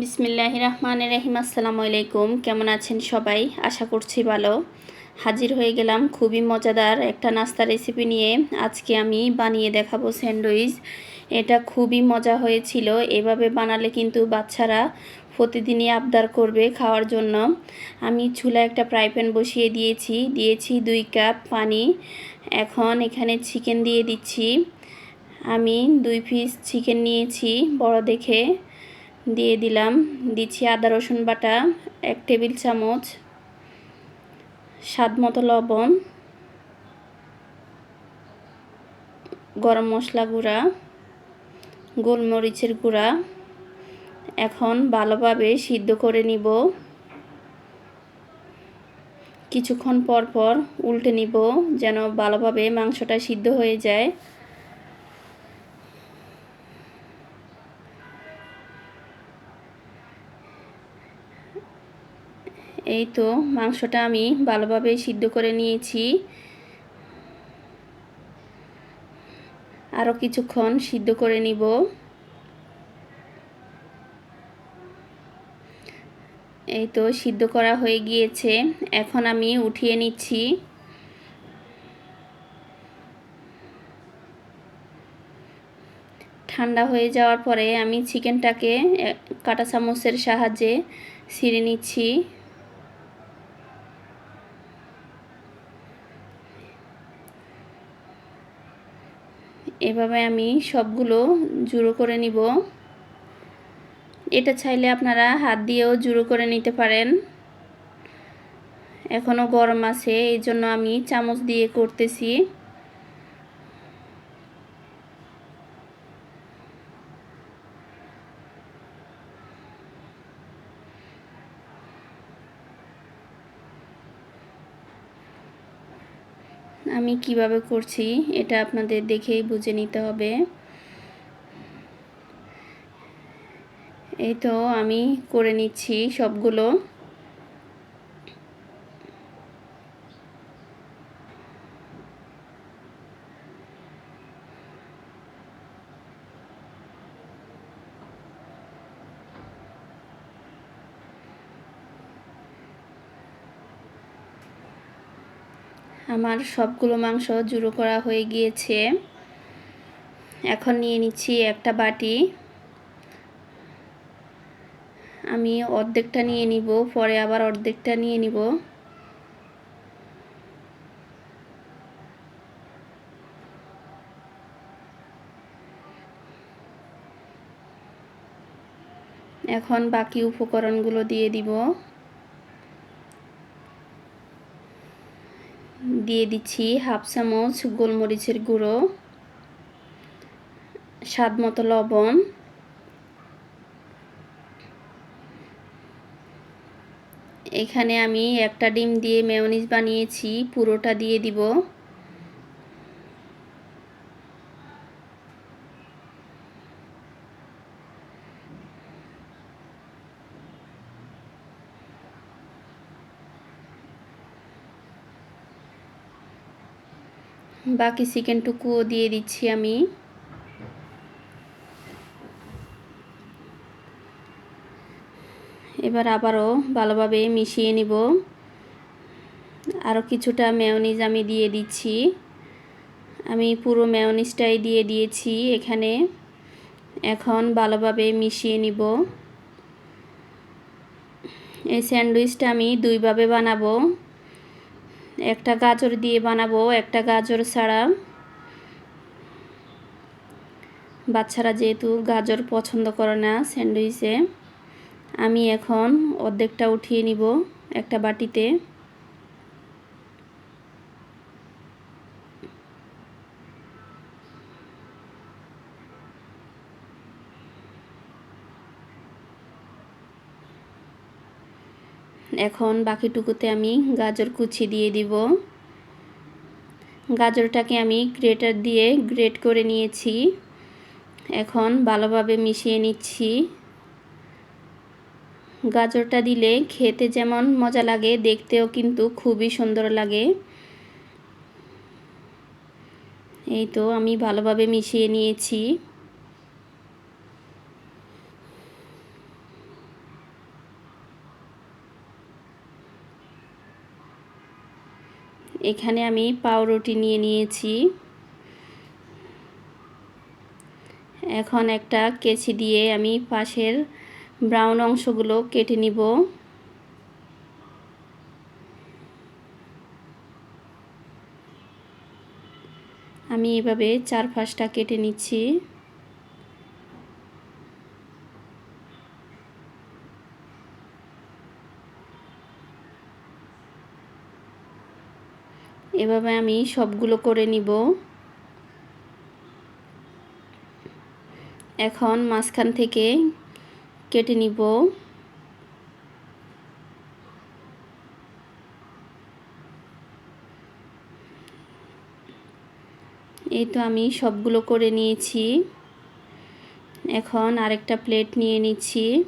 বিসমিল্লাহ রহমান রহিম, আসসালামু আলাইকুম। কেমন আছেন সবাই? আশা করছি ভালো। হাজির হয়ে গেলাম খুবই মজাদার একটা নাস্তা রেসিপি নিয়ে। আজকে আমি বানিয়ে দেখাবো স্যান্ডউইচ। এটা খুবই মজা হয়েছিল। এভাবে বানালে কিন্তু বাচ্চারা প্রতিদিনই আবদার করবে খাওয়ার জন্য। আমি চুলা একটা ফ্রাই প্যান বসিয়ে দিয়েছি। দিয়েছি দুই কাপ পানি। এখন এখানে চিকেন দিয়ে দিচ্ছি। আমি দুই পিস চিকেন নিয়েছি বড় দেখে। দিয়ে দিলাম। দিচ্ছি আদা, রসুন বাটা, এক টেবিল চামচ, স্বাদ মতো লবণ, গরম মশলা গুঁড়া, গোলমরিচের গুঁড়া। এখন ভালোভাবে সিদ্ধ করে নিব। কিছুক্ষণ পর পর উল্টে নিব যেন ভালোভাবে মাংসটা সিদ্ধ হয়ে যায়। এই তো, মাংসটা আমি ভালোভাবে সিদ্ধ করে নিয়েছি। আরও কিছুক্ষণ সিদ্ধ করে নিব। এই তো, সিদ্ধ করা হয়ে গিয়েছে। এখন আমি উঠিয়ে নিচ্ছি। ঠান্ডা হয়ে যাওয়ার পরে আমি চিকেনটাকে কাটা চামচের সাহায্যে ছিঁড়ে নিচ্ছি। এভাবে আমি সবগুলো জুড়ো করে নিব। এটা চাইলে আপনারা হাত দিয়েও জুড়ো করে নিতে পারেন। এখনও গরম আছে এই জন্য আমি চামচ দিয়ে করতেছি। আমি কীভাবে করছি এটা আপনাদের দেখেই বুঝে নিতে হবে। এই তো আমি করে নিচ্ছি সবগুলো। আমার সবগুলো মাংস জুড়ো করা হয়ে গিয়েছে। এখন নিয়ে নিচ্ছি একটা বাটি। আমি অর্ধেকটা নিয়ে নিব, পরে আবার অর্ধেকটা নিয়ে নিব। এখন বাকি উপকরণগুলো দিয়ে দিব। দিয়ে দিচ্ছি হাফ চামচ গোলমরিচের গুঁড়ো, স্বাদ মতো লবণ, এখানে আমি একটা ডিম দিয়ে মেয়নিজ বানিয়েছি, পুরোটা দিয়ে দিব। বাকি চিকেনটুকুও দিয়ে দিচ্ছি আমি। এবার আবারও ভালোভাবে মিশিয়ে নিব। আরও কিছুটা মেয়নিজ আমি দিয়ে দিচ্ছি। আমি পুরো মেয়নিজটাই দিয়ে দিয়েছি এখানে। এখন ভালোভাবে মিশিয়ে নিব। এই স্যান্ডউইচটা আমি দুইভাবে বানাবো। একটা গাজর দিয়ে বানাবো, একটা গাজর ছাড়া। বাচ্চারা যেহেতু গাজর পছন্দ করে না স্যান্ডউইচে, আমি এখন অর্ধেকটা উঠিয়ে নিব একটা বাটিতে। এখন বাকিটুকুতে আমি গাজর কুচি দিয়ে দিব। গাজরটাকে আমি গ্রেটার দিয়ে গ্রেট করে নিয়েছি। এখন ভালোভাবে মিশিয়ে নিচ্ছি। গাজরটা দিলে খেতে যেমন মজা লাগে, দেখতেও কিন্তু খুবই সুন্দর লাগে। এই তো আমি ভালোভাবে মিশিয়ে নিয়েছি। এখানে আমি পাউরুটি নিয়ে নিয়েছি। এখন একটা কেচি দিয়ে আমি পাশের ব্রাউন অংশগুলো কেটে নিব। আমি এভাবে চার পাঁচটা কেটে নিচ্ছি। এভাবে আমি সবগুলো করে নিব। এখন মাঝখান থেকে কেটে নিব। এই তো আমি সবগুলো করে নিয়েছি। এখন আরেকটা প্লেট নিয়ে নিচ্ছি।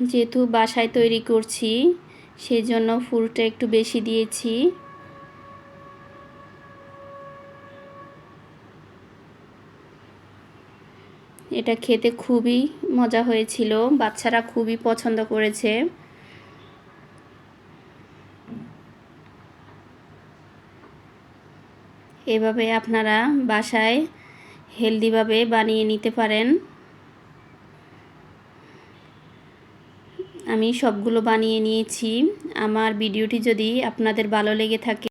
যেহেতু বাসায় তৈরি করছি সেই জন্য ফুলটা একটু বেশি দিয়েছি। এটা খেতে খুবই মজা হয়েছিল, বাচ্চারা খুবই পছন্দ করেছে। এভাবে আপনারা বাসায় হেলদিভাবে বানিয়ে নিতে পারেন। আমি সবগুলো বানিয়ে নিয়েছি। আমার ভিডিওটি যদি আপনাদের ভালো লেগে থাকে